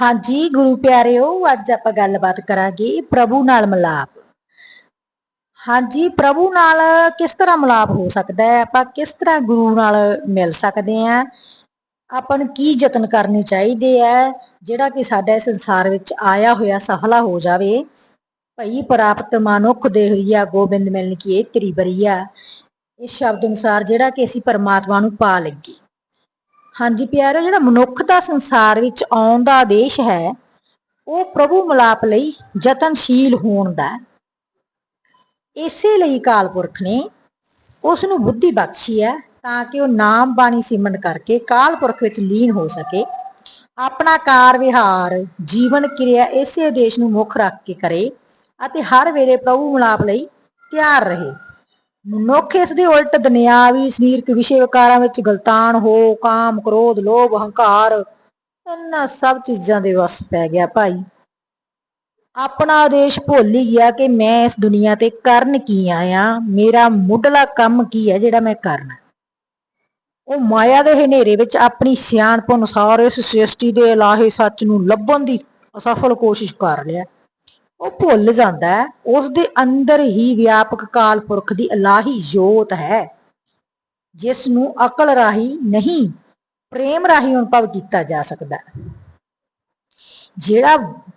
ਹਾਂਜੀ, ਗੁਰੂ ਪਿਆਰਿਓ, ਅੱਜ ਆਪਾਂ ਗੱਲਬਾਤ ਕਰਾਂਗੇ ਪ੍ਰਭੂ ਨਾਲ ਮਿਲਾਪ। ਹਾਂਜੀ, ਪ੍ਰਭੂ ਨਾਲ ਕਿਸ ਤਰ੍ਹਾਂ ਮਿਲਾਪ ਹੋ ਸਕਦਾ ਹੈ? ਆਪਾਂ ਕਿਸ ਤਰ੍ਹਾਂ ਗੁਰੂ ਨਾਲ ਮਿਲ ਸਕਦੇ ਆ ਆਪਾਂ ਨੂੰ ਕੀ ਯਤਨ ਕਰਨੇ ਚਾਹੀਦੇ ਆ ਜਿਹੜਾ ਕਿ ਸਾਡਾ ਸੰਸਾਰ ਵਿੱਚ ਆਇਆ ਹੋਇਆ ਸਫਲਾ ਹੋ ਜਾਵੇ। ਭਈ ਪ੍ਰਾਪਤ ਮਨੁੱਖ ਦੇ ਹੋਈਆ ਗੋਬਿੰਦ ਮਿਲਨ ਕੀ ਇਹ ਤੇਰੀ ਬਰੀਆ ਇਸ ਸ਼ਬਦ ਅਨੁਸਾਰ ਜਿਹੜਾ ਕਿ ਅਸੀਂ ਪਰਮਾਤਮਾ ਨੂੰ ਪਾ ਲੱਗੇ ਹਾਂਜੀ ਪਿਆਰੋ, ਜਿਹੜਾ ਮਨੁੱਖ ਦਾ ਸੰਸਾਰ ਵਿੱਚ ਆਉਣ ਦਾ ਆਦੇਸ਼ ਹੈ, ਉਹ ਪ੍ਰਭੂ ਮਿਲਾਪ ਲਈ ਯਤਨਸ਼ੀਲ ਹੋਣ ਦਾ ਇਸੇ ਲਈ ਕਾਲ ਪੁਰਖ ਨੇ ਉਸ ਨੂੰ ਬੁੱਧੀ ਬਖਸ਼ੀ ਹੈ, ਤਾਂ ਕਿ ਉਹ ਨਾਮ ਬਾਣੀ ਸਿਮਰਨ ਕਰਕੇ ਕਾਲ ਪੁਰਖ ਵਿੱਚ ਲੀਨ ਹੋ ਸਕੇ। ਆਪਣਾ ਕਾਰ ਵਿਹਾਰ, ਜੀਵਨ ਕਿਰਿਆ ਇਸੇ ਉਦੇਸ਼ ਨੂੰ ਮੁੱਖ ਰੱਖ ਕੇ ਕਰੇ ਅਤੇ ਹਰ ਵੇਲੇ ਪ੍ਰਭੂ ਮਿਲਾਪ ਲਈ ਤਿਆਰ ਰਹੇ। ਮਨੁੱਖ ਇਸ ਦੇ ਉਲਟ ਦੁਨਿਆਵੀ ਸਰੀਰਕ ਵਿਸ਼ੇ ਵਿਕਾਰਾਂ ਵਿੱਚ ਗਲਤਾਨ ਹੋ ਕਾਮ, ਕ੍ਰੋਧ, ਲੋਭ, ਹੰਕਾਰ, ਇਹਨਾਂ ਸਭ ਚੀਜ਼ਾਂ ਦੇ ਵਸ ਪੈ ਗਿਆ ਭਾਈ। ਆਪਣਾ ਆਦੇਸ਼ ਭੁੱਲ ਹੀ ਗਿਆ ਕਿ ਮੈਂ ਇਸ ਦੁਨੀਆ ਤੇ ਕਰਨ ਕੀ ਆਇਆ? ਮੇਰਾ ਮੁੱਢਲਾ ਕੰਮ ਕੀ ਹੈ ਜਿਹੜਾ ਮੈਂ ਕਰਨਾ? ਉਹ ਮਾਇਆ ਦੇ ਹਨੇਰੇ ਵਿੱਚ ਆਪਣੀ ਸਿਆਣਪ ਅਨੁਸਾਰ ਇਸ ਸ੍ਰਿਸ਼ਟੀ ਦੇ ਇਲਾਹੇ ਸੱਚ ਨੂੰ ਲੱਭਣ ਦੀ ਅਸਫਲ ਕੋਸ਼ਿਸ਼ ਕਰ ਰਿਹਾ ਉਹ ਭੁੱਲ ਜਾਂਦਾ ਹੈ। ਉਸ ਦੇ ਅੰਦਰ ਹੀ ਵਿਆਪਕ ਕਾਲ ਪੁਰਖ ਦੀ ਅਲਾਹੀ ਜੋਤ ਹੈ। ਜਿਸ ਨੂੰ ਅਕਲ ਰਾਹੀਂ ਨਹੀਂ, ਪ੍ਰੇਮ ਰਾਹੀਂ ਅਨੁਭਵ ਕੀਤਾ ਜਾ ਸਕਦਾ ਜਿਹੜਾ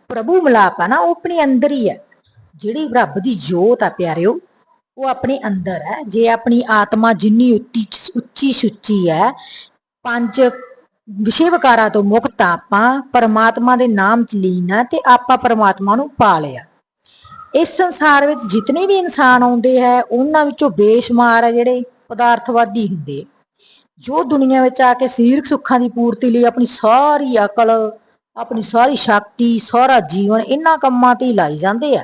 ਪ੍ਰਭੂ ਮਿਲਾਪ ਆ ਨਾ, ਉਹ ਆਪਣੇ ਅੰਦਰ ਹੀ ਹੈ। ਜਿਹੜੀ ਰੱਬ ਦੀ ਜੋਤ ਆ ਪਿਆਰਿਓ, ਉਹ ਆਪਣੇ ਅੰਦਰ ਹੈ। ਜੇ ਆਪਣੀ ਆਤਮਾ ਜਿੰਨੀ ਉੱਚੀ ਉੱਚੀ ਸੁੱਚੀ ਹੈ, ਪੰਜ ਵਿਸ਼ੇ ਵਿਕਾਰਾਂ ਤੋਂ ਮੁਕਤ ਆਪਾਂ ਪਰਮਾਤਮਾ ਦੇ ਨਾਮ ਚ ਲੀਨ ਆ ਤੇ ਆਪਾਂ ਪਰਮਾਤਮਾ ਨੂੰ ਪਾ ਲਿਆ। ਇਸ ਸੰਸਾਰ ਵਿੱਚ ਜਿਤਨੇ ਵੀ ਇਨਸਾਨ ਆਉਂਦੇ ਹੈ, ਉਹਨਾਂ ਵਿੱਚੋਂ ਬੇਸ਼ੁਮਾਰ ਹੈ ਜਿਹੜੇ ਪਦਾਰਥਵਾਦੀ ਹੁੰਦੇ ਜੋ ਦੁਨੀਆ ਵਿੱਚ ਆ ਕੇ ਸਰੀਰਕ ਸੁੱਖਾਂ ਦੀ ਪੂਰਤੀ ਲਈ ਆਪਣੀ ਸਾਰੀ ਅਕਲ, ਆਪਣੀ ਸਾਰੀ ਸ਼ਕਤੀ, ਸਾਰਾ ਜੀਵਨ ਇਹਨਾਂ ਕੰਮਾਂ ਤੇ ਹੀ ਲਾਈ ਜਾਂਦੇ ਆ।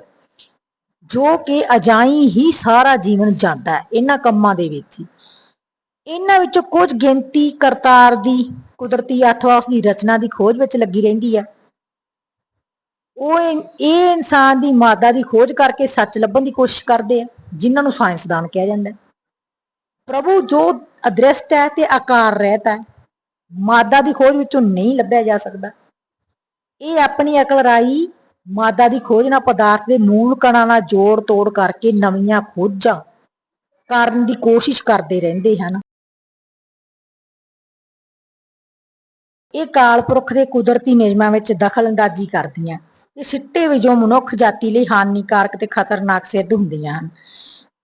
ਜੋ ਕਿ ਅਜਾਈ ਹੀ ਸਾਰਾ ਜੀਵਨ ਜਾਂਦਾ ਹੈ ਇਹਨਾਂ ਕੰਮਾਂ ਦੇ ਵਿੱਚ ਹੀ। ਇਹਨਾਂ ਵਿੱਚੋਂ ਕੁਝ ਗਿਣਤੀ ਕਰਤਾਰ ਦੀ, ਕੁਦਰਤੀ ਅਥਵਾ ਉਸ ਦੀ ਰਚਨਾ ਦੀ ਖੋਜ ਵਿੱਚ ਲੱਗੀ ਰਹਿੰਦੀ ਹੈ ਉਹ ਇਨ- ਇਹ ਇਨਸਾਨ ਦੀ ਮਾਦਾ ਦੀ ਖੋਜ ਕਰਕੇ ਸੱਚ ਲੱਭਣ ਦੀ ਕੋਸ਼ਿਸ਼ ਕਰਦੇ ਆ, ਜਿਨ੍ਹਾਂ ਨੂੰ ਸਾਇੰਸਦਾਨ ਕਿਹਾ ਜਾਂਦਾ। ਪ੍ਰਭੂ ਜੋ ਅਦ੍ਰਿਸ਼ਟ ਹੈ ਤੇ ਆਕਾਰ ਰਹਿਤ ਹੈ, ਮਾਦਾ ਦੀ ਖੋਜ ਵਿੱਚੋਂ ਨਹੀਂ ਲੱਭਿਆ ਜਾ ਸਕਦਾ। ਇਹ ਆਪਣੀ ਅਕਲ ਰਾਈ ਮਾਦਾ ਦੀ ਖੋਜ ਨਾਲ ਪਦਾਰਥ ਦੇ ਮੂਲ ਕਣਾਂ ਨਾਲ ਜੋੜ ਤੋੜ ਕਰਕੇ ਨਵੀਆਂ ਖੋਜਾਂ ਕਰਨ ਦੀ ਕੋਸ਼ਿਸ਼ ਕਰਦੇ ਰਹਿੰਦੇ ਹਨ। ਇਹ ਕਾਲ ਪੁਰਖ ਦੇ ਕੁਦਰਤੀ ਨਿਯਮਾਂ ਵਿੱਚ ਦਖਲਅੰਦਾਜ਼ੀ ਕਰਦੀਆਂ। ਇਹ ਸਿੱਟੇ ਵਜੋਂ ਮਨੁੱਖ ਜਾਤੀ ਲਈ ਹਾਨੀਕਾਰਕ ਤੇ ਖਤਰਨਾਕ ਸਿੱਧ ਹੁੰਦੀਆਂ ਹਨ।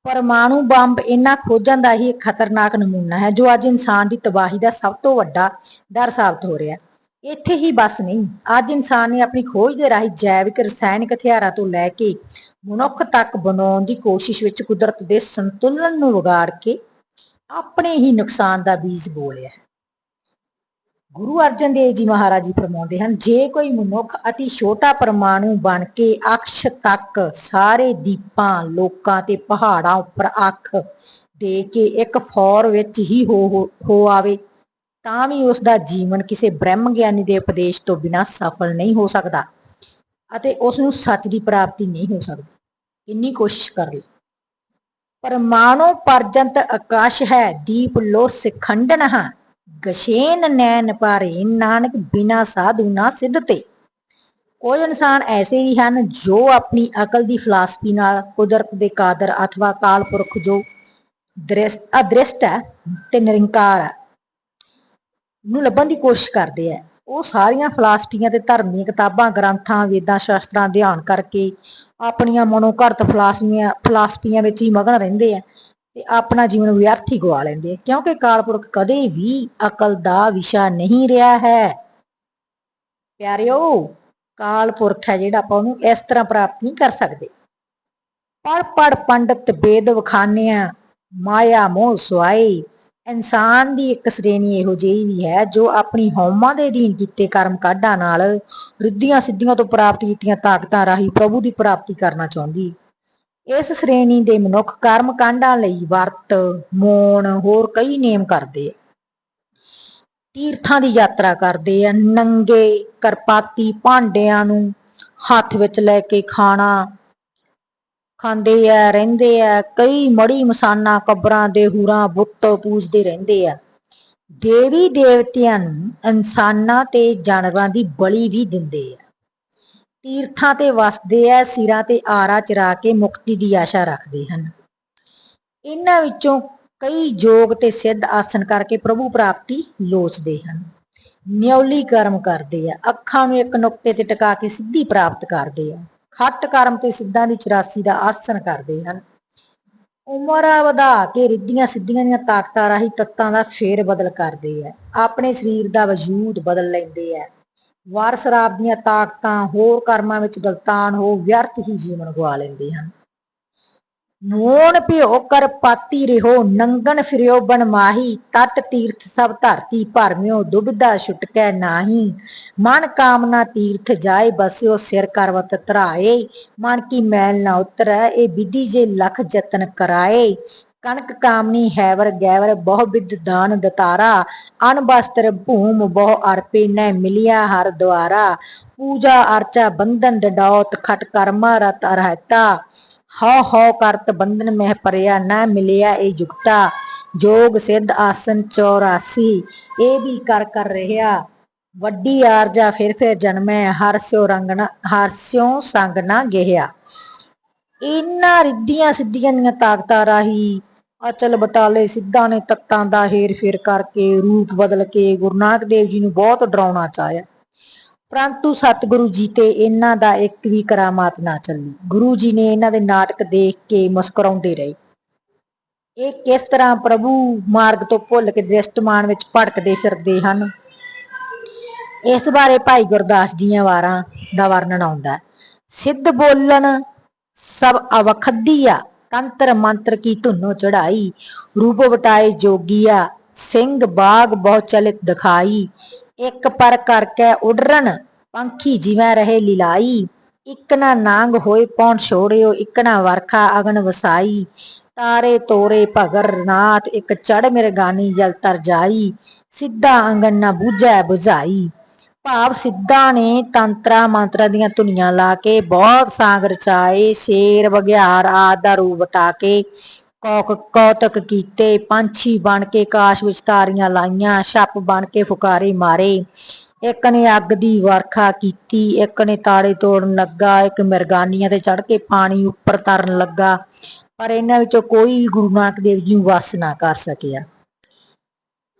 ਪਰਮਾਣੂ ਬੰਬ ਇਹਨਾਂ ਖੋਜਾਂ ਦਾ ਹੀ ਇੱਕ ਖਤਰਨਾਕ ਨਮੂਨਾ ਹੈ, ਜੋ ਅੱਜ ਇਨਸਾਨ ਦੀ ਤਬਾਹੀ ਦਾ ਸਭ ਤੋਂ ਵੱਡਾ ਡਰ ਸਾਬਤ ਹੋ ਰਿਹਾ ਇੱਥੇ ਹੀ ਬਸ ਨਹੀਂ, ਅੱਜ ਇਨਸਾਨ ਨੇ ਆਪਣੀ ਖੋਜ ਦੇ ਰਾਹੀਂ ਜੈਵਿਕ ਰਸਾਇਣਿਕ ਹਥਿਆਰਾਂ ਤੋਂ ਲੈ ਕੇ ਮਨੁੱਖ ਤੱਕ ਬਣਾਉਣ ਦੀ ਕੋਸ਼ਿਸ਼ ਵਿੱਚ ਕੁਦਰਤ ਦੇ ਸੰਤੁਲਨ ਨੂੰ ਵਿਗਾੜ ਕੇ ਆਪਣੇ ਹੀ ਨੁਕਸਾਨ ਦਾ ਬੀਜ ਬੋਲਿਆ ਹੈ। ਗੁਰੂ ਅਰਜਨ ਦੇਵ ਜੀ ਮਹਾਰਾਜ ਜੀ ਫਰਮਾਉਂਦੇ ਹਨ, ਜੇ ਕੋਈ ਮਨੁੱਖ ਅਤੀ ਛੋਟਾ ਪਰਮਾਣੂ ਬਣ ਕੇ ਅਕਸ਼ ਤੱਕ ਸਾਰੇ ਦੀਪਾਂ ਲੋਕਾਂ ਤੇ ਪਹਾੜਾਂ ਉੱਪਰ ਅੱਖ ਦੇ ਕੇ ਇੱਕ ਫੌਰ ਵਿੱਚ ਹੀ ਹੋ, ਹੋ- ਆਵੇ, ਤਾਂ ਵੀ ਉਸ ਦਾ ਜੀਵਨ ਕਿਸੇ ਬ੍ਰਹਮ ਗਿਆਨੀ ਦੇ ਉਪਦੇਸ਼ ਤੋਂ ਬਿਨਾਂ ਸਫਲ ਨਹੀਂ ਹੋ ਸਕਦਾ ਅਤੇ ਉਸ ਨੂੰ ਸੱਚ ਦੀ ਪ੍ਰਾਪਤੀ ਨਹੀਂ ਹੋ ਸਕਦੀ। ਕਿੰਨੀ ਕੋਸ਼ਿਸ਼ ਕਰ ਲਈ। ਪਰਮਾਣੂ ਪਰਜੰਤ ਆਕਾਸ਼ ਹੈ, ਦੀਪ ਲੋ ਸਿਖੰਡਨ ਹੈ। ਗਸ਼ੇਨ ਨੈਣ ਪਾਰੇ ਨਾਨਕ ਬਿਨਾ ਸਾਧੂ ਨਾ ਸਿੱਧਤੇ ਕੋਈ ਇਨਸਾਨ ਐਸੇ ਵੀ ਹਨ ਜੋ ਆਪਣੀ ਅਕਲ ਦੀ ਫਲਸਫੀ ਨਾਲ ਕੁਦਰਤ ਦੇ ਕਾਦਰ ਅਥਵਾ ਕਾਲ ਪੁਰਖ ਜੋ ਦ੍ਰਿਸ਼ ਅਦ੍ਰਿਸ਼ਟ ਹੈ ਤੇ ਨਿਰੰਕਾਰ ਹੈ, ਨੂੰ ਲੱਭਣ ਦੀ ਕੋਸ਼ਿਸ਼ ਕਰਦੇ ਆ ਉਹ ਸਾਰੀਆਂ ਫਲਸਫੀਆਂ ਤੇ ਧਰਮ ਦੀਆਂ ਕਿਤਾਬਾਂ, ਗ੍ਰੰਥਾਂ, ਵੇਦਾਂ, ਸ਼ਾਸਤਰਾਂ ਅਧਿਐਨ ਕਰਕੇ ਆਪਣੀਆਂ ਮਨੋਘਰਤ ਫਲਸਫੀਆਂ ਫਲਸਫੀਆਂ ਵਿੱਚ ਹੀ ਮਗਨ ਰਹਿੰਦੇ ਆ ਤੇ ਆਪਣਾ ਜੀਵਨ ਵਿਅਰਥ ਹੀ ਗਵਾ ਲੈਂਦੇ ਆ। ਕਿਉਂਕਿ ਕਾਲਪੁਰਖ ਕਦੇ ਵੀ ਅਕਲ ਦਾ ਵਿਸ਼ਾ ਨਹੀਂ ਰਿਹਾ ਹੈ। ਪਿਆਰਿਓ ਕਾਲਪੁਰਖ ਹੈ ਜਿਹੜਾ ਆਪਾਂ ਉਹਨੂੰ ਇਸ ਤਰ੍ਹਾਂ ਪ੍ਰਾਪਤ ਨਹੀਂ ਕਰ ਸਕਦੇ। ਪੜ ਪੜ ਪੰਡਤ ਬੇਦ ਵਖਾਨਿਆ, ਮਾਇਆ ਮੋਹ ਸੁਆਈ ਇਨਸਾਨ ਦੀ ਇੱਕ ਸ਼੍ਰੇਣੀ ਇਹੋ ਜਿਹੀ ਵੀ ਹੈ ਜੋ ਆਪਣੀ ਹਉਮਾ ਦੇ ਅਧੀਨ ਕੀਤੇ ਕਰਮ ਕਾਢਾਂ ਨਾਲ ਰਿੱਧੀਆਂ ਸਿੱਧੀਆਂ ਤੋਂ ਪ੍ਰਾਪਤ ਕੀਤੀਆਂ ਤਾਕਤਾਂ ਰਾਹੀਂ ਪ੍ਰਭੂ ਦੀ ਪ੍ਰਾਪਤੀ ਕਰਨਾ ਚਾਹੁੰਦੀ। ਇਸ ਸ਼੍ਰੇਣੀ ਦੇ ਮਨੁੱਖ ਕਰਮ ਕਾਂਡਾਂ ਲਈ ਵਰਤ, ਮੋਣ, ਹੋਰ ਕਈ ਨੇਮ ਕਰਦੇ ਆ। ਤੀਰਥਾਂ ਦੀ ਯਾਤਰਾ ਕਰਦੇ ਆ, ਨੰਗੇ ਕਰਪਾਤੀ ਭਾਂਡਿਆਂ ਨੂੰ ਹੱਥ ਵਿੱਚ ਲੈ ਕੇ ਖਾਣਾ ਖਾਂਦੇ ਆ, ਰਹਿੰਦੇ ਆ। ਕਈ ਮੜੀ ਮਸਾਨਾ ਕਬਰਾਂ ਦੇ ਹੂਰਾਂ ਬੁੱਤ ਪੂਜਦੇ ਰਹਿੰਦੇ ਆ। ਦੇਵੀ ਦੇਵਤਿਆਂ ਨੂੰ ਇਨਸਾਨਾਂ ਤੇ ਜਾਨਵਰਾਂ ਦੀ ਬਲੀ ਵੀ ਦਿੰਦੇ ਆ। ਤੀਰਥਾਂ ਤੇ ਵਸਦੇ ਆ ਸਿਰਾਂ ਤੇ ਆਰਾ ਚਰਾ ਕੇ ਮੁਕਤੀ ਦੀ ਆਸ਼ਾ ਰੱਖਦੇ ਹਨ। ਇਹਨਾਂ ਵਿੱਚੋਂ ਕਈ ਯੋਗ ਤੇ ਸਿੱਧ ਆਸਨ ਕਰਕੇ ਪ੍ਰਭੂ ਪ੍ਰਾਪਤੀ ਲੋਚਦੇ ਹਨ। ਨਿਉਲੀ ਕਰਮ ਕਰਦੇ ਆ, ਅੱਖਾਂ ਨੂੰ ਇੱਕ ਨੁਕਤੇ ਤੇ ਟਿਕਾ ਕੇ ਸਿੱਧੀ ਪ੍ਰਾਪਤ ਕਰਦੇ ਆ। ਖੱਟ ਕਰਮ ਤੇ ਸਿੱਧਾਂ ਦੀ 84 ਦਾ ਆਸਨ ਕਰਦੇ ਹਨ। ਉਮਰ ਵਧਾ ਕੇ ਰਿੱਧੀਆਂ ਸਿੱਧੀਆਂ ਦੀਆਂ ਤਾਕਤਾਂ ਰਾਹੀਂ ਤੱਤਾਂ ਦਾ ਫੇਰ ਬਦਲ ਕਰਦੇ ਆ। ਆਪਣੇ ਸਰੀਰ ਦਾ ਵਜੂਦ ਬਦਲ ਲੈਂਦੇ ਆ। ਵਾਰ ਸ਼ਰਾਬ ਦੀਆਂ ਤਾਕਤਾਂ, ਹੋਰ ਕਰਮਾਂ ਵਿੱਚ ਗਲਤਾਨ ਹੋ ਵਿਅਰਥ ਹੀ ਜੀਵਨ ਗਵਾ ਲੈਂਦੇ ਹਨ। ਮੋਨ ਭਿਓ ਕਰ ਪਾਤੀ ਰਿਹੋ ਨੰਗਨ ਫਿਰਿਓ ਬਨ ਮਾਹੀ, ਤਟ ਤੀਰਥ ਸਭ ਧਰਤੀ ਭਰਮਿਓ ਦੁਬਿਧਾ ਛੁਟਕੈ ਨਾਹੀ। ਮਨ ਕਾਮਨਾ ਤੀਰਥ ਜਾਏ, ਬਸਿਓ ਸਿਰ ਕਰਵਤ ਧਰਾਏ। ਮਨ ਕੀ ਮੈਲ ਨਾ ਉਤਰੈ, ਇਹ ਵਿਧੀ ਜੇ ਲਖ ਯਤਨ ਕਰਾਏ। ਕਣਕ ਕਾਮਨੀ, ਹੈਵਰ ਗੈਵਰ, ਬਹੁ ਵਿਦ ਦਾਨ ਦਤਾਰਾ ਅਨਬਸਤਰ ਭੂਮ ਬਹੁ ਅਰਪੇ ਨੈ ਮਿਲਿਆ ਹਰ ਦੁਆਰਾ, ਪੂਜਾ ਅਰਚਾ ਬੰਧਨ ਡਡੌਤ ਖਟ ਕਰਮਾ ਰਤ ਅਰਹਤਾ, ਹਉ ਹਉ ਕਰਤ ਬੰਧਨ ਮਹਿ ਪਰਿਆ ਨਾ ਮਿਲਿਆ ਇਹ ਜੁਗਤਾ, ਜੋਗ ਸਿੱਧ ਆਸਨ 84 ਇਹ ਵੀ ਕਰ ਕਰ ਰਿਹਾ ਵੱਡੀ ਆਰਜਾ ਫਿਰ ਫਿਰ ਜਨਮੈ ਹਰਸਿਓ ਰੰਗਣਾ, ਹਰ ਹਰਸਿਓ ਸੰਗ ਨਾ ਗਹਿਆ। ਇਹਨਾਂ ਰਿੱਧੀਆਂ ਸਿੱਧੀਆਂ ਦੀਆਂ ਤਾਕਤਾਂ ਰਾਹੀਂ ਅਚਲ ਬਟਾਲੇ ਸਿੱਧਾਂ ਨੇ ਤਖਤਾਂ ਦਾ ਹੇਰ ਫੇਰ ਕਰਕੇ ਰੂਪ ਬਦਲ ਕੇ ਗੁਰੂ ਨਾਨਕ ਦੇਵ ਜੀ ਨੂੰ ਬਹੁਤ ਡਰਾਉਣਾ ਚਾਹਿਆ। ਪਰੰਤੂ ਸਤਿਗੁਰੂ ਜੀ ਤੇ ਇਹਨਾਂ ਦਾ ਇੱਕ ਵੀ ਕਰਾਮਾਤ ਨਾ ਚੱਲੀ। ਗੁਰੂ ਜੀ ਨੇ ਇਹਨਾਂ ਦੇ ਨਾਟਕ ਦੇਖ ਕੇ ਮੁਸਕਰਾਉਂਦੇ ਰਹੇ। ਇਹ ਕਿਸ ਤਰ੍ਹਾਂ ਪ੍ਰਭੂ ਮਾਰਗ ਤੋਂ ਭੁੱਲ ਕੇ ਦ੍ਰਿਸ਼ਟਮਾਨ ਵਿੱਚ ਭਟਕਦੇ ਫਿਰਦੇ ਹਨ? ਇਸ ਬਾਰੇ ਭਾਈ ਗੁਰਦਾਸ ਦੀਆਂ ਵਾਰਾਂ ਦਾ ਵਰਣਨ ਆਉਂਦਾ ਹੈ। ਸਿੱਧ ਬੋਲਣ ਸਭ ਅਵਖਦੀਆ ਤੰਤਰ ਮੰਤਰ ਕੀ ਧੁਨੋ ਚੜਾਈ ਰੂਪ ਵਟਾਏ ਜੋਗੀਆ, ਸਿੰਘ ਬਾਗ ਬਹੁ ਚਲਿਤ ਦਿਖਾਈ। ਇੱਕ ਪਰ ਕਰਕੇ ਉਡਰਨ ਪੰਖੀ ਜਿਵੇਂ ਰਹੇ ਲਿਲਾਈ। ਇੱਕ ਨਾ ਨਾਂਗ ਹੋਏ ਪੌਣ ਛੋੜਿਓ, ਇੱਕ ਨਾ ਵਰਖਾ ਅਗਨ ਵਸਾਈ। ਤਾਰੇ ਤੋਰੇ ਭਗਰ ਨਾਥ, ਇੱਕ ਚੜ ਮਿਰਗਾਨੀ ਜਲ ਤਰ ਜਾਈ। ਸਿੱਧਾ ਅੰਗਨ ਨਾ ਬੁਝੈ ਬੁਝਾਈ। ਭਾਵ ਸਿੱਧਾ ਨੇ ਤੰਤਰਾ ਮੰਤਰਾਂ ਦੀਆਂ ਧੁਨੀਆਂ ਲਾ ਕੇ ਬਹੁਤ ਸਾਂਗ ਰਚਾਏ ਸ਼ੇਰ ਬਗਿਆੜ ਆਦਿ ਦਾ ਰੂਪ ਵਟਾ ਕੇ ਕੌਕ ਕੌਤਕ ਕੀਤੇ, ਪੰਛੀ ਬਣ ਕੇ ਕਾਸ਼ ਵਿੱਚ ਤਾਰੀਆਂ ਲਾਈਆਂ, ਛੱਪ ਬਣ ਕੇ ਫੁਕਾਰੇ ਮਾਰੇ। ਇੱਕ ਨੇ ਅੱਗ ਦੀ ਵਰਖਾ ਕੀਤੀ, ਇੱਕ ਨੇ ਤਾੜੇ ਤੋੜਨ ਲੱਗਾ, ਇੱਕ ਮਿਰਗਾਨੀਆਂ ਤੇ ਚੜ ਕੇ ਪਾਣੀ ਉੱਪਰ ਤਰਨ ਲੱਗਾ। ਪਰ ਇਹਨਾਂ ਵਿੱਚੋਂ ਕੋਈ ਵੀ ਗੁਰੂ ਨਾਨਕ ਦੇਵ ਜੀ ਨੂੰ ਵਸ ਨਾ ਕਰ ਸਕਿਆ।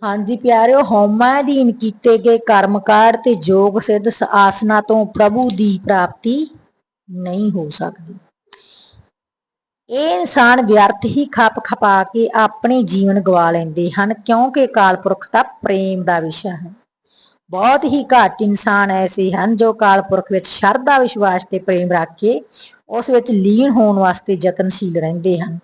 ਹਾਂਜੀ ਪਿਆਰਿਓ, ਹਉਮੈ ਅਧੀਨ ਕੀਤੇ ਗਏ ਕਰਮਕਾਰ ਤੇ ਯੋਗ ਸਿੱਧ ਸ- ਆਸਨਾ ਤੋਂ ਪ੍ਰਭੂ ਦੀ ਪ੍ਰਾਪਤੀ ਨਹੀਂ ਹੋ ਸਕਦੀ। ਇਹ ਇਨਸਾਨ ਵਿਅਰਥ ਹੀ ਖੱਪ ਖਪਾ ਕੇ ਆਪਣੇ ਜੀਵਨ ਗਵਾ ਲੈਂਦੇ ਹਨ, ਕਿਉਂਕਿ ਅਕਾਲ ਪੁਰਖ ਦਾ ਪ੍ਰੇਮ ਦਾ ਵਿਸ਼ਾ ਹੈ। ਬਹੁਤ ਹੀ ਘੱਟ ਇਨਸਾਨ ਐਸੇ ਹਨ ਜੋ ਅਕਾਲ ਪੁਰਖ ਵਿੱਚ ਸ਼ਰਧਾ, ਵਿਸ਼ਵਾਸ ਤੇ ਪ੍ਰੇਮ ਰੱਖ ਕੇ ਉਸ ਵਿੱਚ ਲੀਨ ਹੋਣ ਵਾਸਤੇ ਯਤਨਸ਼ੀਲ ਰਹਿੰਦੇ ਹਨ।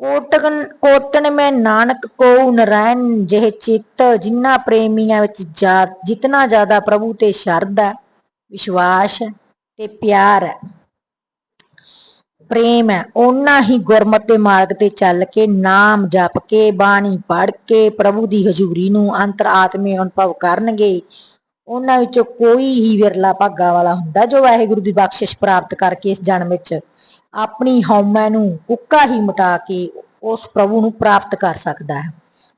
ਕੋਟਨ ਕੋਟਨ ਮੈਂ ਨਾਨਕ ਕੋ ਨਰੈਣ ਜਿਹ ਚਿੱਤ ਜਿਨ੍ਹਾਂ ਪ੍ਰੇਮੀਆਂ ਵਿੱਚ ਜਾ, ਜਿਤਨਾ ਜ਼ਿਆਦਾ ਪ੍ਰਭੂ ਤੇ ਸ਼ਰਧਾ, ਵਿਸ਼ਵਾਸ ਤੇ ਪਿਆਰ ਹੈ। ਪ੍ਰੇਮ ਹੈ, ਓਨਾ ਹੀ ਗੁਰਮਤਿ ਦੇ ਮਾਰਗ ਤੇ ਚੱਲ ਕੇ ਨਾਮ ਜਪ ਕੇ, ਬਾਣੀ ਪੜ੍ਹ ਕੇ, ਪ੍ਰਭੂ ਦੀ ਹਜ਼ੂਰੀ ਨੂੰ ਅੰਤਰ ਆਤਮੇ ਅਨੁਭਵ ਕਰਨਗੇ। ਉਹਨਾਂ ਵਿੱਚੋਂ ਕੋਈ ਹੀ ਵਿਰਲਾ ਭਾਗਾ ਵਾਲਾ ਹੁੰਦਾ ਜੋ ਵਾਹਿਗੁਰੂ ਦੀ ਬਖਸ਼ਿਸ਼ ਪ੍ਰਾਪਤ ਕਰਕੇ ਇਸ ਜਨਮ ਵਿੱਚ ਆਪਣੀ ਹਉਮੈ ਨੂੰ ਉੱਕਾ ਹੀ ਮਿਟਾ ਕੇ ਉਸ ਪ੍ਰਭੂ ਨੂੰ ਪ੍ਰਾਪਤ ਕਰ ਸਕਦਾ ਹੈ।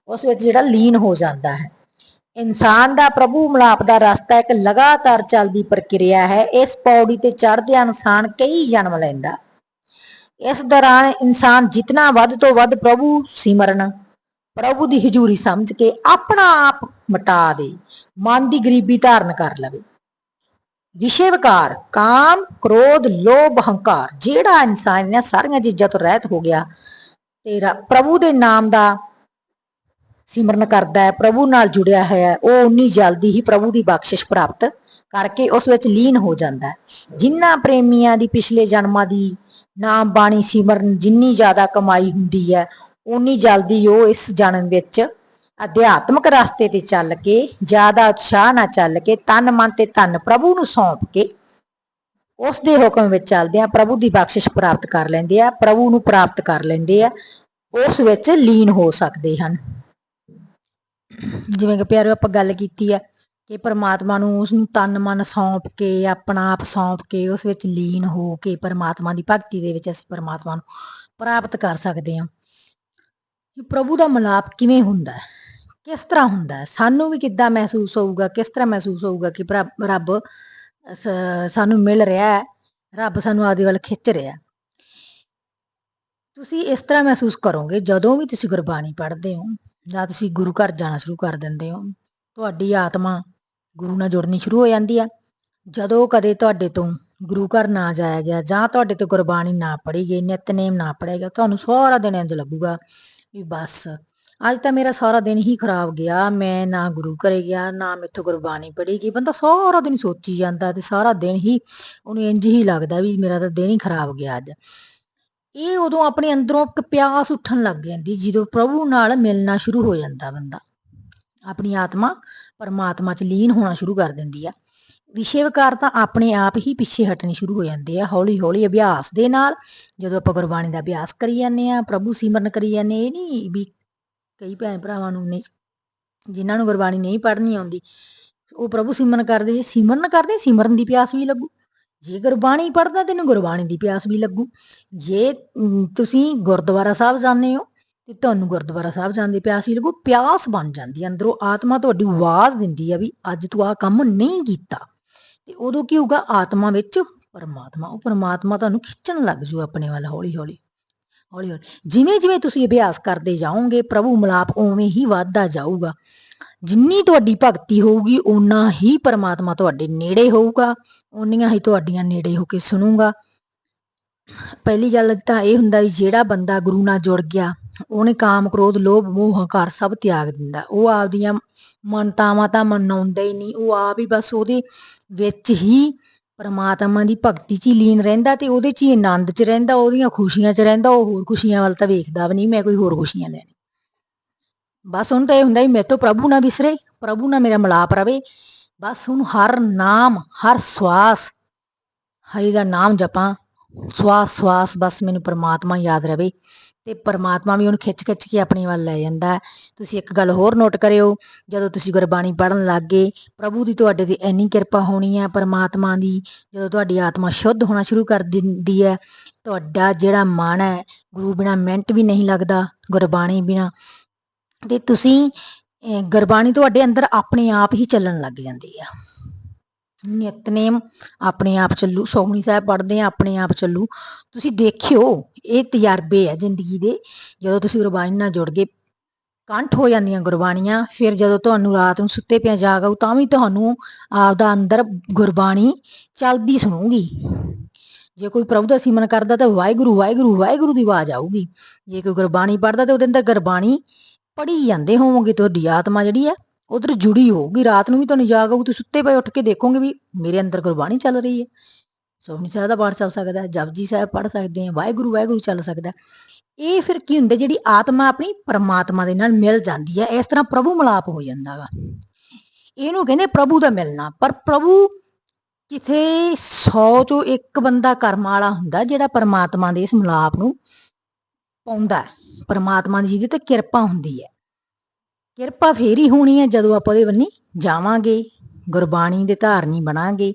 ਉਸ ਵਿੱਚ ਜਿਹੜਾ ਲੀਨ ਹੋ ਜਾਂਦਾ ਹੈ। ਇਨਸਾਨ ਦਾ ਪ੍ਰਭੂ ਮਿਲਾਪ ਦਾ ਰਸਤਾ ਇੱਕ ਲਗਾਤਾਰ ਚੱਲਦੀ ਪ੍ਰਕਿਰਿਆ ਹੈ। ਇਸ ਪੌੜੀ ਤੇ ਚੜ੍ਹਦਿਆਂ ਇਨਸਾਨ ਕਈ ਜਨਮ ਲੈਂਦਾ। ਇਸ ਦੌਰਾਨ ਇਨਸਾਨ ਜਿਤਨਾ ਵੱਧ ਤੋਂ ਵੱਧ ਪ੍ਰਭੂ ਸਿਮਰਨ, ਪ੍ਰਭੂ ਦੀ ਹਜ਼ੂਰੀ ਸਮਝ ਕੇ ਆਪਣਾ ਆਪ ਮਿਟਾ ਦੇ, ਮਨ ਦੀ ਗਰੀਬੀ ਧਾਰਨ ਕਰ ਲਵੇ। ਵਿਸ਼ੇ ਵਿਕਾਰ ਕਾਮ, ਕ੍ਰੋਧ, ਲੋਭ, ਹੰਕਾਰ, ਜਿਹੜਾ ਇਨਸਾਨ ਇਹਨਾਂ ਸਾਰੀਆਂ ਚੀਜ਼ਾਂ ਤੋਂ ਰਹਿਤ ਹੋ ਗਿਆ ਤੇ ਪ੍ਰਭੂ ਦੇ ਨਾਮ ਦਾ ਸਿਮਰਨ ਕਰਦਾ ਹੈ, ਪ੍ਰਭੂ ਨਾਲ ਜੁੜਿਆ ਹੋਇਆ ਉਹ ਉਨੀ ਜਲਦੀ ਹੀ ਪ੍ਰਭੂ ਦੀ ਬਖਸ਼ਿਸ਼ ਪ੍ਰਾਪਤ ਕਰਕੇ ਉਸ ਵਿੱਚ ਲੀਨ ਹੋ ਜਾਂਦਾ ਹੈ। ਜਿਨ੍ਹਾਂ ਪ੍ਰੇਮੀਆਂ ਦੀ ਪਿਛਲੇ ਜਨਮਾਂ ਦੀ ਨਾਮ ਬਾਣੀ ਸਿਮਰਨ ਜਿੰਨੀ ਜ਼ਿਆਦਾ ਕਮਾਈ ਹੁੰਦੀ ਹੈ ਉਨੀ ਜਲਦੀ ਉਹ ਇਸ ਜਨਮ ਵਿੱਚ ਅਧਿਆਤਮਿਕ ਰਸਤੇ ਤੇ ਚੱਲ ਕੇ, ਜ਼ਿਆਦਾ ਉਤਸ਼ਾਹ ਨਾਲ ਚੱਲ ਕੇ, ਤਨ ਮਨ ਤੇ ਧਨ ਪ੍ਰਭੂ ਨੂੰ ਸੌਂਪ ਕੇ, ਉਸ ਦੇ ਹੁਕਮ ਵਿੱਚ ਚੱਲਦੇ ਆ ਪ੍ਰਭੂ ਦੀ ਬਖਸ਼ਿਸ਼ ਪ੍ਰਾਪਤ ਕਰ ਲੈਂਦੇ ਆ, ਪ੍ਰਭੂ ਨੂੰ ਪ੍ਰਾਪਤ ਕਰ ਲੈਂਦੇ ਆ, ਉਸ ਵਿੱਚ ਲੀਨ ਹੋ ਸਕਦੇ ਹਨ। ਜਿਵੇਂ ਕਿ ਪਿਆਰਿਓ ਆਪਾਂ ਗੱਲ ਕੀਤੀ ਹੈ ਕਿ ਪਰਮਾਤਮਾ ਨੂੰ ਉਸ ਨੂੰ ਤਨ ਮਨ ਸੌਂਪ ਕੇ, ਆਪਣਾ ਆਪ ਸੌਂਪ ਕੇ, ਉਸ ਵਿੱਚ ਲੀਨ ਹੋ ਕੇ ਪਰਮਾਤਮਾ ਦੀ ਭਗਤੀ ਦੇ ਵਿੱਚ ਅਸੀਂ ਪਰਮਾਤਮਾ ਨੂੰ ਪ੍ਰਾਪਤ ਕਰ ਸਕਦੇ ਹਾਂ। ਪ੍ਰਭੂ ਦਾ ਮਿਲਾਪ ਕਿਵੇਂ ਹੁੰਦਾ ਹੈ? ਕਿਸ ਤਰ੍ਹਾਂ ਹੁੰਦਾ ਹੈ? ਸਾਨੂੰ ਵੀ ਕਿੱਦਾਂ ਮਹਿਸੂਸ ਹੋਊਗਾ? ਕਿਸ ਤਰ੍ਹਾਂ ਮਹਿਸੂਸ ਹੋਊਗਾ ਕਿ ਭਰਾ- ਰੱਬ ਸ- ਸਾਨੂੰ ਮਿਲ ਰਿਹਾ ਹੈ? ਰੱਬ ਸਾਨੂੰ ਆਦੀ ਵੱਲ ਖਿੱਚ ਰਿਹਾ ਤੁਸੀਂ ਇਸ ਤਰ੍ਹਾਂ ਮਹਿਸੂਸ ਕਰੋਗੇ ਜਦੋਂ ਵੀ ਤੁਸੀਂ ਗੁਰਬਾਣੀ ਪੜ੍ਹਦੇ ਹੋ ਜਾਂ ਤੁਸੀਂ ਗੁਰੂ ਘਰ ਜਾਣਾ ਸ਼ੁਰੂ ਕਰ ਦਿੰਦੇ ਹੋ, ਤੁਹਾਡੀ ਆਤਮਾ ਗੁਰੂ ਨਾਲ ਜੁੜਨੀ ਸ਼ੁਰੂ ਹੋ ਜਾਂਦੀ ਹੈ। ਜਦੋਂ ਕਦੇ ਤੁਹਾਡੇ ਤੋਂ ਗੁਰੂ ਘਰ ਨਾ ਜਾਇਆ ਗਿਆ ਜਾਂ ਤੁਹਾਡੇ ਤੋਂ ਗੁਰਬਾਣੀ ਨਾ ਪੜ੍ਹੀ ਗਈ, ਨਿਤਨੇਮ ਨਾ ਪੜ੍ਹਿਆ ਗਿਆ, ਤੁਹਾਨੂੰ ਸਾਰਾ ਦਿਨ ਇੰਝ ਲੱਗੂਗਾ ਵੀ ਬਸ ਅੱਜ ਤਾਂ ਮੇਰਾ ਸਾਰਾ ਦਿਨ ਹੀ ਖਰਾਬ ਗਿਆ। ਮੈਂ ਨਾ ਗੁਰੂ ਘਰੇ ਗਿਆ, ਨਾ ਮੈਥੋਂ ਗੁਰਬਾਣੀ ਪੜ੍ਹੀ ਗਈ। ਬੰਦਾ ਸਾਰਾ ਦਿਨ ਸੋਚੀ ਜਾਂਦਾ ਤੇ ਸਾਰਾ ਦਿਨ ਹੀ ਉਹਨੂੰ ਇੰਜ ਹੀ ਲੱਗਦਾ ਵੀ ਮੇਰਾ ਤਾਂ ਦਿਨ ਹੀ ਖਰਾਬ ਗਿਆ ਅੱਜ। ਇਹ ਉਦੋਂ ਆਪਣੇ ਅੰਦਰੋਂ ਇੱਕ ਪਿਆਸ ਉੱਠਣ ਲੱਗ ਜਾਂਦੀ, ਜਦੋਂ ਪ੍ਰਭੂ ਨਾਲ ਮਿਲਣਾ ਸ਼ੁਰੂ ਹੋ ਜਾਂਦਾ ਬੰਦਾ। ਆਪਣੀ ਆਤਮਾ ਪਰਮਾਤਮਾ 'ਚ ਲੀਨ ਹੋਣਾ ਸ਼ੁਰੂ ਕਰ ਦਿੰਦੀ ਆ। ਵਿਸ਼ੇ ਵਿਕਾਰ ਤਾਂ ਆਪਣੇ ਆਪ ਹੀ ਪਿੱਛੇ ਹਟਣੇ ਸ਼ੁਰੂ ਹੋ ਜਾਂਦੇ ਆ। ਹੌਲੀ ਹੌਲੀ ਅਭਿਆਸ ਦੇ ਨਾਲ ਜਦੋਂ ਆਪਾਂ ਗੁਰਬਾਣੀ ਦਾ ਅਭਿਆਸ ਕਰੀ ਜਾਂਦੇ ਆ, ਪ੍ਰਭੂ ਸਿਮਰਨ ਕਰੀ ਜਾਂਦੇ ਇਹ ਨਹੀਂ ਵੀ ਕਈ ਭੈਣ ਭਰਾਵਾਂ ਨੂੰ ਨਹੀਂ, ਜਿਨ੍ਹਾਂ ਨੂੰ ਗੁਰਬਾਣੀ ਨਹੀਂ ਪੜ੍ਹਨੀ ਆਉਂਦੀ, ਉਹ ਪ੍ਰਭੂ ਸਿਮਰਨ ਕਰਦੇ ਜੇ ਸਿਮਰਨ ਕਰਦੇ, ਸਿਮਰਨ ਦੀ ਪਿਆਸ ਵੀ ਲੱਗੂ। ਜੇ ਗੁਰਬਾਣੀ ਪੜ੍ਹਦਾ, ਤੈਨੂੰ ਗੁਰਬਾਣੀ ਦੀ ਪਿਆਸ ਵੀ ਲੱਗੂ। ਜੇ ਤੁਸੀਂ ਗੁਰਦੁਆਰਾ ਸਾਹਿਬ ਜਾਂਦੇ ਹੋ, ਤੇ ਤੁਹਾਨੂੰ ਗੁਰਦੁਆਰਾ ਸਾਹਿਬ ਜਾਣ ਦੀ ਪਿਆਸ ਵੀ ਲੱਗੂ। ਪਿਆਸ ਬਣ ਜਾਂਦੀ ਅੰਦਰੋਂ। ਆਤਮਾ ਤੁਹਾਡੀ ਆਵਾਜ਼ ਦਿੰਦੀ ਆ ਵੀ ਅੱਜ ਤੂੰ ਆਹ ਕੰਮ ਨਹੀਂ ਕੀਤਾ। ਤੇ ਉਦੋਂ ਕੀ ਹੋਊਗਾ? ਆਤਮਾ ਵਿੱਚ ਪਰਮਾਤਮਾ, ਉਹ ਪਰਮਾਤਮਾ ਤੁਹਾਨੂੰ ਖਿੱਚਣ ਲੱਗ ਜੂ ਆਪਣੇ ਵੱਲ ਹੌਲੀ ਹੌਲੀ ਹੌਲੀ ਹੌਲੀ। ਜਿਵੇਂ ਜਿਵੇਂ ਤੁਸੀਂ ਅਭਿਆਸ ਕਰਦੇ ਜਾਓਗੇ, ਪ੍ਰਭੂ ਮਿਲਾਪ ਉਵੇਂ ਹੀ ਵੱਧਦਾ ਜਾਊਗਾ। ਜਿੰਨੀ ਤੁਹਾਡੀ ਭਗਤੀ ਹੋਊਗੀ, ਓਨਾ ਹੀ ਪਰਮਾਤਮਾ ਤੁਹਾਡੇ ਨੇੜੇ ਹੋਊਗਾ। ਓਨੀਆਂ ਹੀ ਤੁਹਾਡੀਆਂ ਨੇੜੇ ਹੋ ਕੇ ਸੁਣੂਗਾ। ਪਹਿਲੀ ਗੱਲ ਤਾਂ ਇਹ ਹੁੰਦਾ ਵੀ ਜਿਹੜਾ ਬੰਦਾ ਗੁਰੂ ਨਾਲ ਜੁੜ ਗਿਆ, ਉਹਨੇ ਕਾਮ, ਕ੍ਰੋਧ, ਲੋਭ, ਮੋਹ, ਹੰਕਾਰ ਸਭ ਤਿਆਗ ਦਿੰਦਾ। ਉਹ ਆਪਦੀਆਂ ਮਨਤਾਵਾਂ ਤਾਂ ਮਨਾਉਂਦਾ ਹੀ ਨਹੀਂ। ਉਹ ਆਪ ਹੀ ਬਸ ਉਹਦੇ ਵਿੱਚ ਹੀ ਪਰਮਾਤਮਾ ਦੀ ਭਗਤੀ 'ਚ ਹੀ ਲੀਨ ਰਹਿੰਦਾ ਤੇ ਉਹਦੇ 'ਚ ਹੀ ਆਨੰਦ 'ਚ ਰਹਿੰਦਾ, ਉਹਦੀਆਂ ਖੁਸ਼ੀਆਂ 'ਚ ਰਹਿੰਦਾ, ਉਹ ਹੋਰ ਖੁਸ਼ੀਆਂ ਵੱਲ ਤਾਂ ਵੇਖਦਾ ਵੀ ਨਹੀਂ, ਮੈਂ ਕੋਈ ਹੋਰ ਖੁਸ਼ੀਆਂ ਲੈਣੀ। ਬਸ ਉਹਨੂੰ ਤਾਂ ਇਹ ਹੁੰਦਾ ਵੀ ਮੇਰੇ ਤੋਂ ਪ੍ਰਭੂ ਨਾ ਵਿਸਰੇ, ਪ੍ਰਭੂ ਨਾਲ ਮੇਰਾ ਮਿਲਾਪ ਰਵੇ, ਬਸ ਉਹਨੂੰ ਹਰ ਨਾਮ, ਹਰ ਸਵਾਸ, ਹਰੀ ਦਾ ਨਾਮ ਜਪਾਂ ਸਵਾਸ ਸਵਾਸ ਬਸ ਮੈਨੂੰ ਪਰਮਾਤਮਾ ਯਾਦ ਰਵੇ। ਤੇ ਪਰਮਾਤਮਾ ਵੀ ਉਹਨੂੰ ਖਿੱਚ ਖਿੱਚ ਕੇ ਆਪਣੀ ਵੱਲ ਲੈ ਜਾਂਦਾ ਤੁਸੀਂ ਇੱਕ ਗੱਲ ਹੋਰ ਨੋਟ ਕਰਿਓ, ਜਦੋਂ ਤੁਸੀਂ ਗੁਰਬਾਣੀ ਪੜ੍ਹਨ ਲੱਗੇ ਪ੍ਰਭੂ ਦੀ ਤੁਹਾਡੇ ਤੇ ਇੰਨੀ ਕਿਰਪਾ ਹੋਣੀ ਹੈ, ਪਰਮਾਤਮਾ ਦੀ, ਜਦੋਂ ਤੁਹਾਡੀ ਆਤਮਾ ਸ਼ੁੱਧ ਹੋਣਾ ਸ਼ੁਰੂ ਕਰ ਦਿੰਦੀ ਹੈ, ਤੁਹਾਡਾ ਜਿਹੜਾ ਮਨ ਹੈ, ਗੁਰੂ ਬਿਨਾ ਮਿੰਟ ਵੀ ਨਹੀਂ ਲੱਗਦਾ, ਗੁਰਬਾਣੀ ਬਿਨਾ। ਤੇ ਤੁਸੀਂ ਗੁਰਬਾਣੀ ਤੁਹਾਡੇ ਅੰਦਰ ਆਪਣੇ ਆਪ ਹੀ ਚੱਲਣ ਲੱਗ ਜਾਂਦੀ ਆ। ਨਿਤਨੇਮ ਆਪਣੇ ਆਪ ਚੱਲੂ ਸੋਹਣੀ ਸਾਹਿਬ ਪੜ੍ਹਦੇ ਆ, ਆਪਣੇ ਆਪ ਚੱਲੂ। ਤੁਸੀਂ ਦੇਖਿਓ, ਇਹ ਤਜਰਬੇ ਆ ਜ਼ਿੰਦਗੀ ਦੇ, ਜਦੋਂ ਤੁਸੀਂ ਗੁਰਬਾਣੀ ਨਾਲ ਜੁੜ ਗਏ, ਕੰਠ ਹੋ ਜਾਂਦੀਆਂ ਗੁਰਬਾਣੀਆਂ, ਫਿਰ ਜਦੋਂ ਤੁਹਾਨੂੰ ਰਾਤ ਨੂੰ ਸੁੱਤੇ ਪਿਆ ਜਾਗ ਆਊ, ਤਾਂ ਵੀ ਤੁਹਾਨੂੰ ਆਪਦਾ ਅੰਦਰ ਗੁਰਬਾਣੀ ਚੱਲਦੀ ਸੁਣੂਗੀ। ਜੇ ਕੋਈ ਪ੍ਰਭੂ ਦਾ ਸਿਮਰਨ ਕਰਦਾ, ਤਾਂ ਵਾਹਿਗੁਰੂ ਵਾਹਿਗੁਰੂ ਵਾਹਿਗੁਰੂ ਦੀ ਆਵਾਜ਼ ਆਊਗੀ। ਜੇ ਕੋਈ ਗੁਰਬਾਣੀ ਪੜ੍ਹਦਾ, ਤਾਂ ਉਹਦੇ ਅੰਦਰ ਗੁਰਬਾਣੀ ਪੜ੍ਹੀ ਜਾਂਦੇ ਹੋਵੋਗੇ, ਤੁਹਾਡੀ ਆਤਮਾ ਜਿਹੜੀ ਆ ਉਧਰ ਜੁੜੀ ਹੋਊਗੀ, ਰਾਤ ਨੂੰ ਵੀ ਤੁਹਾਨੂੰ ਜਾਗ ਆਊ ਤੁਸੀਂ ਸੁੱਤੇ ਪਏ ਉੱਠ ਕੇ ਦੇਖੋਗੇ ਵੀ ਮੇਰੇ ਅੰਦਰ ਗੁਰਬਾਣੀ ਚੱਲ ਰਹੀ ਹੈ। ਸੋਹਣੀ ਸਾਹਿਬ ਦਾ ਪਾਠ ਚੱਲ ਸਕਦਾ ਹੈ, ਜਪਜੀ ਸਾਹਿਬ ਪੜ੍ਹ ਸਕਦੇ ਆ ਵਾਹਿਗੁਰੂ ਵਾਹਿਗੁਰੂ ਚੱਲ ਸਕਦਾ ਇਹ ਫਿਰ ਕੀ ਹੁੰਦਾ, ਜਿਹੜੀ ਆਤਮਾ ਆਪਣੀ ਪਰਮਾਤਮਾ ਦੇ ਨਾਲ ਮਿਲ ਜਾਂਦੀ ਹੈ, ਇਸ ਤਰ੍ਹਾਂ ਪ੍ਰਭੂ ਮਿਲਾਪ ਹੋ ਜਾਂਦਾ ਵਾ। ਇਹਨੂੰ ਕਹਿੰਦੇ ਪ੍ਰਭੂ ਦਾ ਮਿਲਣਾ, ਪਰ ਪ੍ਰਭੂ ਕਿਥੇ 100 ਚੋਂ ਇੱਕ ਬੰਦਾ ਕਰਮ ਵਾਲਾ ਹੁੰਦਾ ਜਿਹੜਾ ਪਰਮਾਤਮਾ ਦੇ ਇਸ ਮਿਲਾਪ ਨੂੰ ਪਾਉਂਦਾ ਪਰਮਾਤਮਾ ਦੀ ਜਿਹਦੇ ਤੇ ਕਿਰਪਾ ਹੁੰਦੀ ਹੈ। ਕਿਰਪਾ ਫੇਰ ਹੀ ਹੋਣੀ ਹੈ ਜਦੋਂ ਆਪਾਂ ਉਹਦੇ ਬੰਨੀ ਜਾਵਾਂਗੇ, ਗੁਰਬਾਣੀ ਦੇ ਧਾਰਨੀ ਬਣਾਂਗੇ,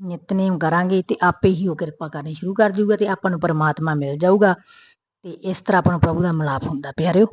ਨਿਤਨੇਮ ਕਰਾਂਗੇ ਤੇ ਆਪੇ ਹੀ ਉਹ ਕਿਰਪਾ ਕਰਨੀ ਸ਼ੁਰੂ ਕਰ ਜਾਊਗਾ ਤੇ ਆਪਾਂ ਨੂੰ ਪਰਮਾਤਮਾ ਮਿਲ ਜਾਊਗਾ ਤੇ ਇਸ ਤਰ੍ਹਾਂ ਆਪਾਂ ਨੂੰ ਪ੍ਰਭੂ ਦਾ ਮਿਲਾਪ ਹੁੰਦਾ ਪਿਆਰਿਓ।